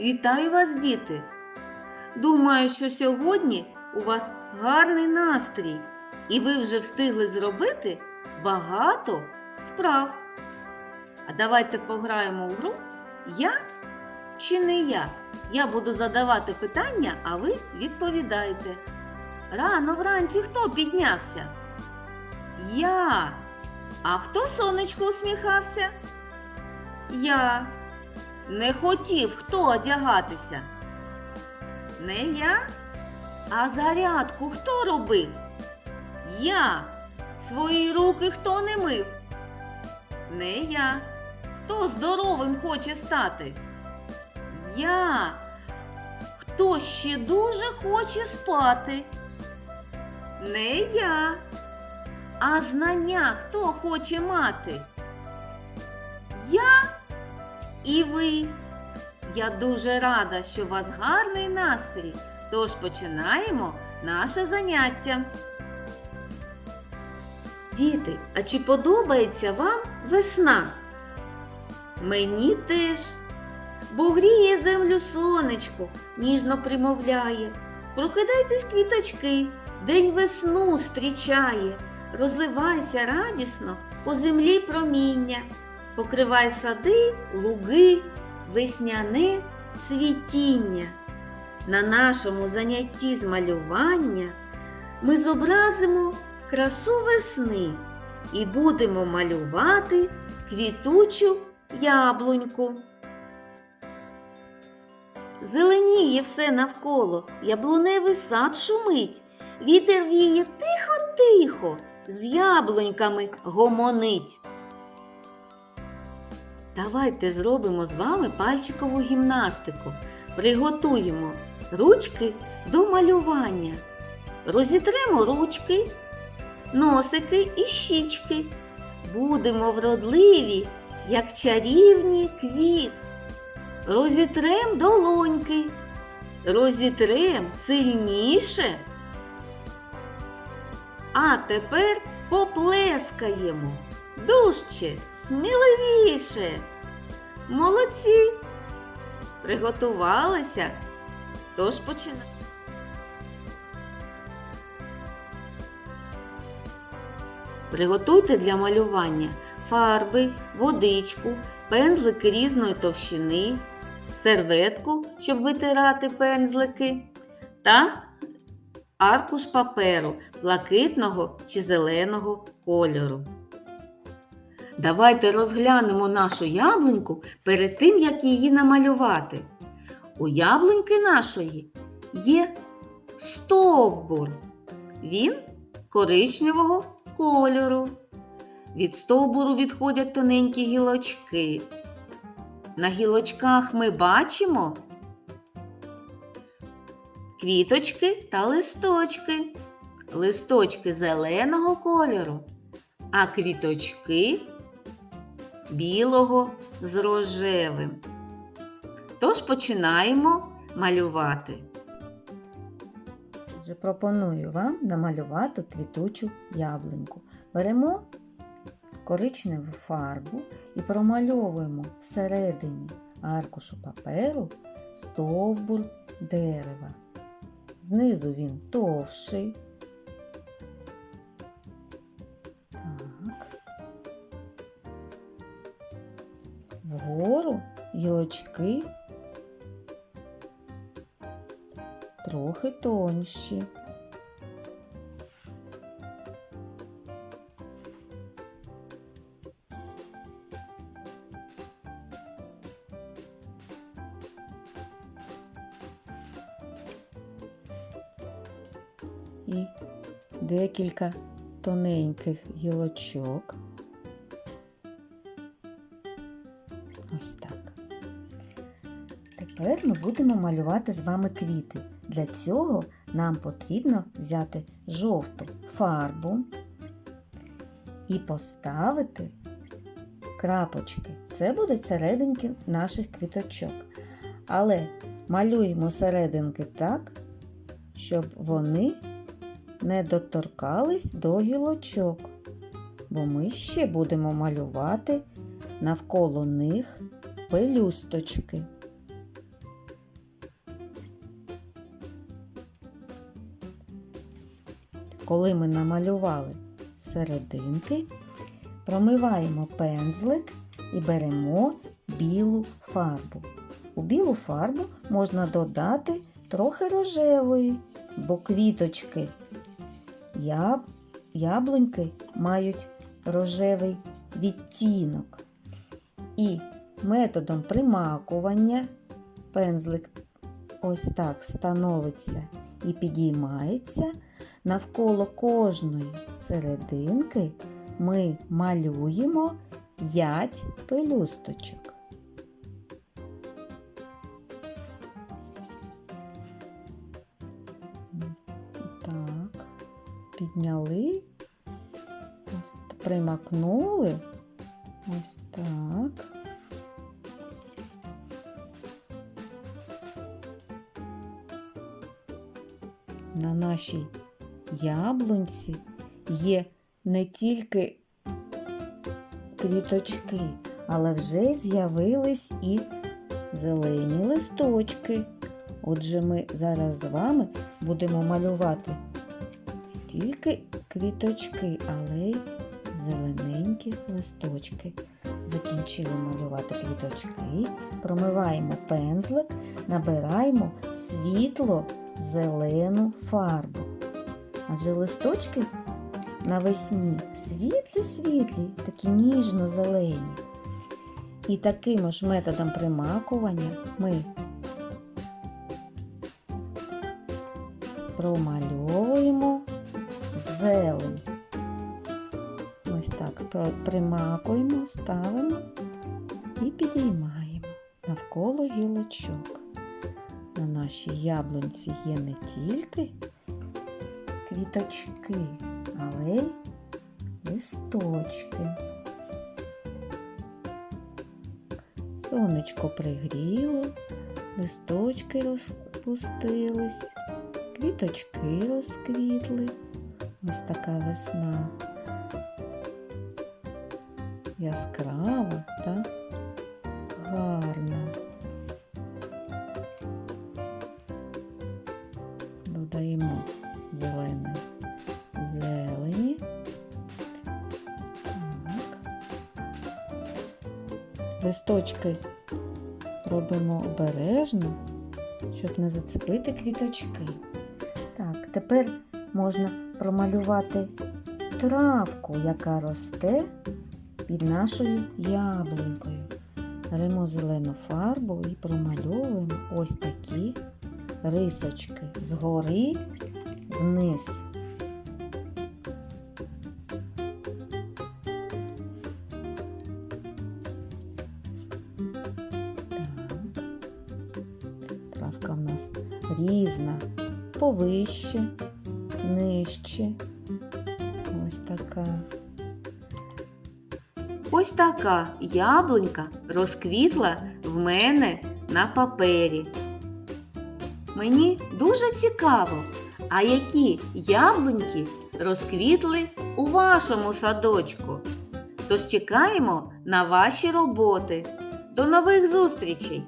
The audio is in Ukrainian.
Вітаю вас, діти! Думаю, що сьогодні у вас гарний настрій, і ви вже встигли зробити багато справ. А давайте пограємо в гру Я чи не я. Я буду задавати питання, а ви відповідаєте. Рано вранці хто піднявся? Я. А хто сонечко усміхався? Я. Не хотів хто одягатися? Не я? А зарядку хто робив? Я. Свої руки хто не мив? Не я. Хто здоровим хоче стати? Я. Хто ще дуже хоче спати? Не я. А знання хто хоче мати? Я і ви. Я дуже рада, що у вас гарний настрій. Тож починаємо наше заняття. Діти, а чи подобається вам весна? Мені теж. Бо гріє землю сонечко, ніжно примовляє. Прокидайтесь квіточки, день весну зустрічає. Розливайся радісно по землі проміння, покривай сади, луги, весняне цвітіння. На нашому занятті з малювання ми зобразимо красу весни і будемо малювати квітучу яблуньку. Зеленіє все навколо, яблуневий сад шумить, вітер віє тихо-тихо, з яблуньками гомонить. Давайте зробимо з вами пальчикову гімнастику. Приготуємо ручки до малювання. Розітремо ручки, носики і щічки. Будемо вродливі, як чарівні квіт. Розітрем долоньки, розітрем сильніше. А тепер поплескаємо дужче, сміливіше. Молодці! Приготувалися? Тож починаємо. Приготуйте для малювання фарби, водичку, пензлики різної товщини, серветку, щоб витирати пензлики, та аркуш паперу блакитного чи зеленого кольору. Давайте розглянемо нашу яблуньку перед тим, як її намалювати. У яблуньки нашої є стовбур. Він коричневого кольору. Від стовбуру відходять тоненькі гілочки. На гілочках ми бачимо квіточки та листочки. Листочки зеленого кольору, а квіточки білого з рожевим. Тож починаємо малювати. Отже, пропоную вам намалювати квітучу яблуньку. Беремо коричневу фарбу і промальовуємо всередині аркушу паперу стовбур дерева. Знизу він товший. Так. Вгору гілочки трохи тонші. Декілька тоненьких гілочок. Ось так. Тепер ми будемо малювати з вами квіти. Для цього нам потрібно взяти жовту фарбу і поставити крапочки. Це будуть серединки наших квіточок. Але малюємо серединки так, щоб вони не доторкались до гілочок, бо ми ще будемо малювати навколо них пелюсточки. Коли ми намалювали серединки, промиваємо пензлик і беремо білу фарбу. У білу фарбу можна додати трохи рожевої, бо квіточки яб... яблуньки мають рожевий відтінок. І методом примакування пензлик ось так становиться і підіймається. Навколо кожної серединки ми малюємо 5 пелюсточок. Підняли, ось примакнули. Ось так. На нашій яблунці є не тільки квіточки, але вже з'явились і зелені листочки. Отже, ми зараз з вами будемо малювати тільки квіточки, але й зелененькі листочки. Закінчили малювати квіточки, промиваємо пензлик, набираємо світло зелену фарбу. Адже листочки навесні світлі-світлі, такі ніжно-зелені. І таким ж методом примакування ми промальовуємо зелень. Ось так примакуємо, ставимо і підіймаємо навколо гілочок. На нашій яблунці є не тільки квіточки, але й листочки. Сонечко пригріло, листочки розпустились, квіточки розквітли. Ось така весна. Яскрава та гарна. Додаємо зелене зелені. Так. Листочки робимо обережно, щоб не зацепити квіточки. Так, тепер можна промалювати травку, яка росте під нашою яблунькою. Беремо зелену фарбу і промальовуємо ось такі рисочки згори вниз. Травка в нас різна, повище, нижче. Ось така. Ось така яблунька розквітла в мене на папері. Мені дуже цікаво, а які яблуньки розквітли у вашому садочку. Тож чекаємо на ваші роботи. До нових зустрічей!